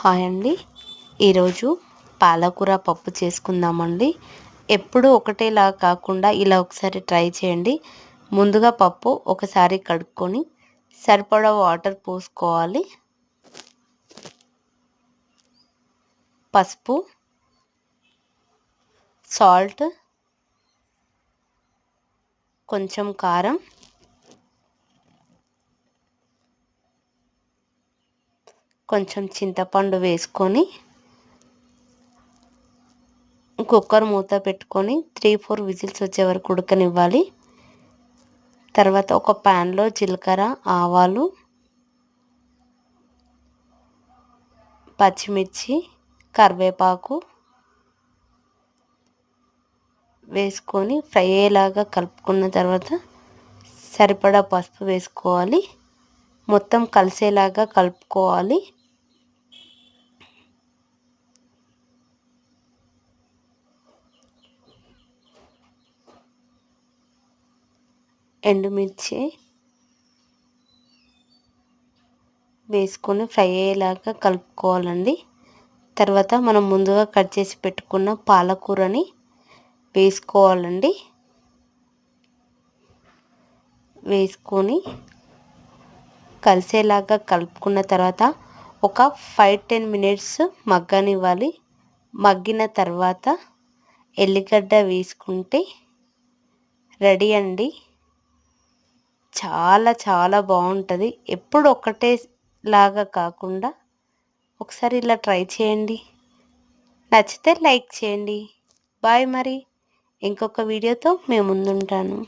Hi అండి. ఈరోజు పాలకూర పప్పు చేసుకుందామండి. ఎప్పుడు ఒకటేలా కాకుండా ఇలా ఒకసారి ట్రై చేయండి. ముందుగా పప్పు ఒకసారి కడుక్కొని సరిపడా వాటర్ పోసుకోవాలి. పసుపు సాల్ట్ కొంచెం కారం కొంచెం చింతపండు వేసుకొని కుక్కర్ మూత పెట్టుకొని త్రీ ఫోర్ విజిల్స్ వచ్చే వరకు ఉడకనివ్వాలి. తర్వాత ఒక ప్యాన్లో జీలకర్ర ఆవాలు పచ్చిమిర్చి కరివేపాకు వేసుకొని ఫ్రై అయ్యేలాగా కలుపుకున్న తర్వాత సరిపడా పసుపు వేసుకోవాలి. మొత్తం కలిసేలాగా కలుపుకోవాలి. ఎండుమిర్చి వేసుకొని ఫ్రై అయ్యేలాగా కలుపుకోవాలండి. తర్వాత మనం ముందుగా కట్ చేసి పెట్టుకున్న పాలకూరని వేసుకోవాలండి. వేసుకొని కలిసేలాగా కలుపుకున్న తర్వాత ఒక ఫైవ్ టెన్ మినిట్స్ మగ్గనివ్వాలి. మగ్గిన తర్వాత ఎల్లిగడ్డ వేసుకుంటే రెడీ అండి. చాలా చాలా బాగుంటుంది. ఎప్పుడు ఒకటే లాగా కాకుండా ఒకసారి ఇలా ట్రై చేయండి. నచ్చితే లైక్ చేయండి. బాయ్ మరి. ఇంకొక వీడియోతో మేము ముందుంటాను.